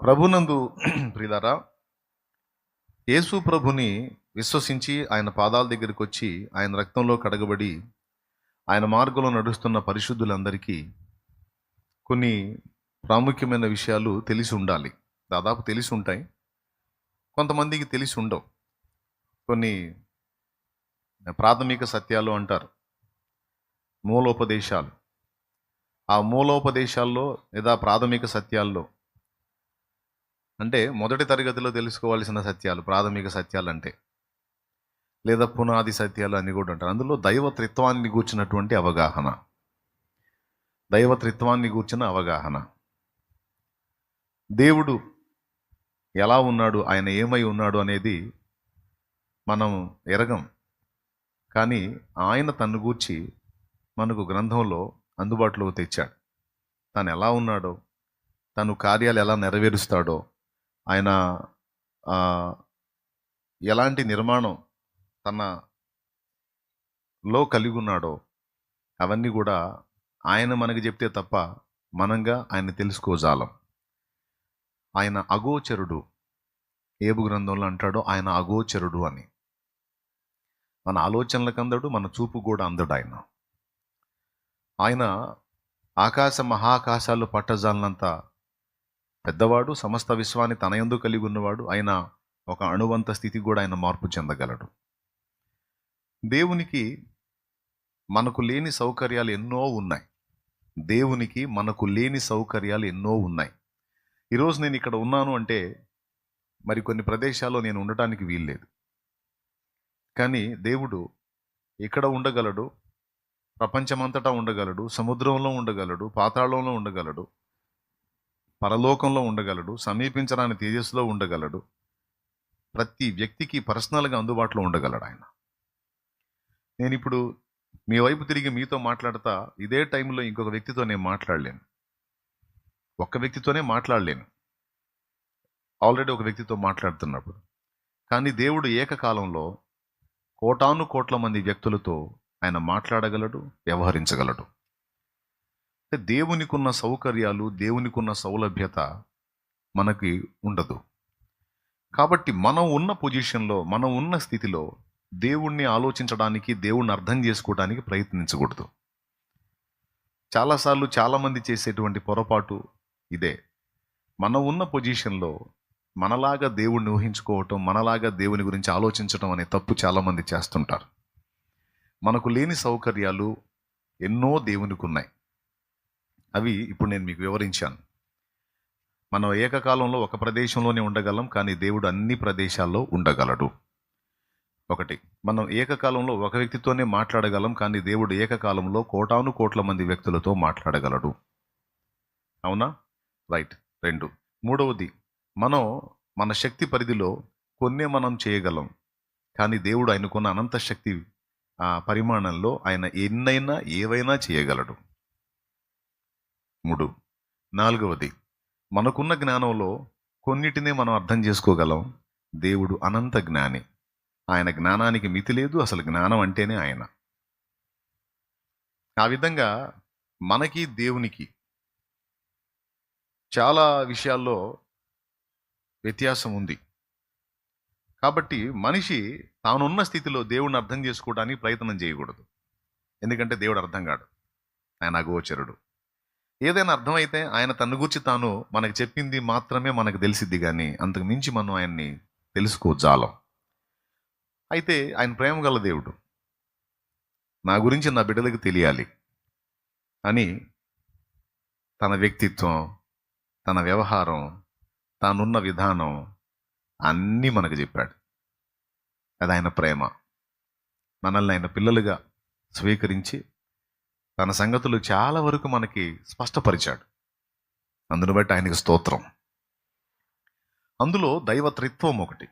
ప్రభునందు ప్రియులారా యేసు ప్రభుని విశ్వసించి ఆయన పాదాల దగ్గరికి వచ్చి ఆయన రక్తంలో కడగబడి ఆయన మార్గంలో నడుస్తున్న పరిశుద్ధులందరికీ కొన్ని ప్రాముఖ్యమైన విషయాలు తెలిసి ఉండాలి. దాదాపు తెలిసి ఉంటాయి. కొంతమందికి తెలిసి ఉండవు. కొన్ని ప్రాథమిక సత్యాలు అంటారు. మూలోపదేశాలు. ఆ మూలోపదేశాల్లో లేదా ప్రాథమిక సత్యాల్లో అంటే మొదటి తరగతిలో తెలుసుకోవాల్సిన సత్యాలు ప్రాథమిక సత్యాలు అంటే లేదా పునాది సత్యాలు అని కూడా అంటారు. అందులో దైవత్రిత్వాన్ని గూర్చినటువంటి అవగాహన. దైవత్రిత్వాన్ని గూర్చిన అవగాహన. దేవుడు ఎలా ఉన్నాడు ఆయన ఏమై ఉన్నాడు అనేది మనం ఎరగం. కానీ ఆయన తన్ను గూర్చి మనకు గ్రంథంలో అందుబాటులోకి తెచ్చాడు. తను ఎలా ఉన్నాడో తను కార్యాలు ఎలా నెరవేరుస్తాడో ఆయన ఎలాంటి నిర్మాణం తన లో కలిగి ఉన్నాడో అవన్నీ కూడా ఆయన మనకి చెప్తే తప్ప మనంగా ఆయన తెలుసుకోజాలం. ఆయన అగోచరుడు. ఏబు గ్రంథంలో అంటాడో ఆయన అగోచరుడు అని. మన ఆలోచనలకు అందడు మన చూపు కూడా అందడు ఆయన. ఆయన ఆకాశ మహాకాశాలు పట్టజాలనంత పెద్దవాడు సమస్త విశ్వాన్ని తన యందు కలిగి ఉన్నవాడు ఆయన ఒక అణువంత స్థితి కూడా ఆయన మార్పు చెందగలడు. దేవునికి మనకు లేని సౌకర్యాలు ఎన్నో ఉన్నాయి. దేవునికి మనకు లేని సౌకర్యాలు ఎన్నో ఉన్నాయి. ఈరోజు నేను ఇక్కడ ఉన్నాను అంటే మరి కొన్ని ప్రదేశాల్లో నేను ఉండటానికి వీల్లేదు. కానీ దేవుడు ఇక్కడ ఉండగలడు? ప్రపంచమంతటా ఉండగలడు? సముద్రంలో ఉండగలడు? పాతాళంలో ఉండగలడు? పరలోకంలో ఉండగలడు సమీపించరాని తేజస్సులో ఉండగలడు. ప్రతి వ్యక్తికి పర్సనల్గా అందుబాటులో ఉండగలడు ఆయన. నేను ఇప్పుడు మీ వైపు తిరిగి మీతో మాట్లాడతా ఇదే టైంలో ఇంకొక వ్యక్తితో నేను మాట్లాడలేను. ఒక్క వ్యక్తితోనే మాట్లాడలేను. ఆల్రెడీ ఒక వ్యక్తితో మాట్లాడుతున్నప్పుడు. కానీ దేవుడు ఏకకాలంలో కోటాను కోట్ల మంది వ్యక్తులతో ఆయన మాట్లాడగలడు వ్యవహరించగలడు. దేవునికున్న సౌకర్యాలు దేవునికున్న సౌలభ్యత మనకి ఉండదు. కాబట్టి మనం ఉన్న పొజిషన్లో మనం ఉన్న స్థితిలో దేవుణ్ణి ఆలోచించడానికి దేవుణ్ణి అర్థం చేసుకోవడానికి ప్రయత్నించకూడదు. చాలాసార్లు చాలామంది చేసేటువంటి పొరపాటు ఇదే. మనం ఉన్న పొజిషన్లో మనలాగా దేవుణ్ణి ఊహించుకోవటం మనలాగా దేవుని గురించి ఆలోచించడం అనే తప్పు చాలామంది చేస్తుంటారు. మనకు లేని సౌకర్యాలు ఎన్నో దేవునికి ఉన్నాయి అవి ఇప్పుడు నేను మీకు వివరించాను. మనం ఏకకాలంలో ఒక ప్రదేశంలోనే ఉండగలం కానీ దేవుడు అన్ని ప్రదేశాల్లో ఉండగలడు. ఒకటి మనం ఏకకాలంలో ఒక వ్యక్తితోనే మాట్లాడగలం కానీ దేవుడు ఏకకాలంలో కోటాను కోట్ల మంది వ్యక్తులతో మాట్లాడగలడు. అవునా? రైట్. రెండు మూడవది మనం మన శక్తి పరిధిలో కొన్నే మనం చేయగలం కానీ దేవుడు ఆయనకున్న అనంత శక్తి పరిమాణంలో ఆయన ఎన్నైనా ఏవైనా చేయగలడు. మూడు. నాలుగవది మనకున్న జ్ఞానంలో కొన్నిటినే మనం అర్థం చేసుకోగలం. దేవుడు అనంత జ్ఞాని. ఆయన జ్ఞానానికి మితి లేదు అసలు జ్ఞానం అంటేనే ఆయన. ఆ విధంగా మనకి దేవునికి చాలా విషయాల్లో వ్యత్యాసం ఉంది. కాబట్టి మనిషి తానున్న స్థితిలో దేవుడిని అర్థం చేసుకోవడానికి ప్రయత్నం చేయకూడదు. ఎందుకంటే దేవుడు అర్థం కాడు. ఆయన అగోచరుడు. ఏదైనా అర్థమైతే ఆయన తన గురించి తాను మనకు చెప్పింది మాత్రమే మనకు తెలిసిద్ది కానీ అంతకు మించి మనం ఆయన్ని తెలుసుకోజాలం. అయితే ఆయన ప్రేమ గల దేవుడు. నా గురించి నా బిడ్డలకు తెలియాలి అని తన వ్యక్తిత్వం తన వ్యవహారం తానున్న విధానం అన్నీ మనకు చెప్పాడు. అది ఆయన ప్రేమ. మనల్ని ఆయన పిల్లలుగా స్వీకరించి తన సంగతులు చాలా వరకు మనకి స్పష్టపరిచాడు. అందును బట్టి ఆయనకి స్తోత్రం. అందులో దైవత్రిత్వం ఒకటి.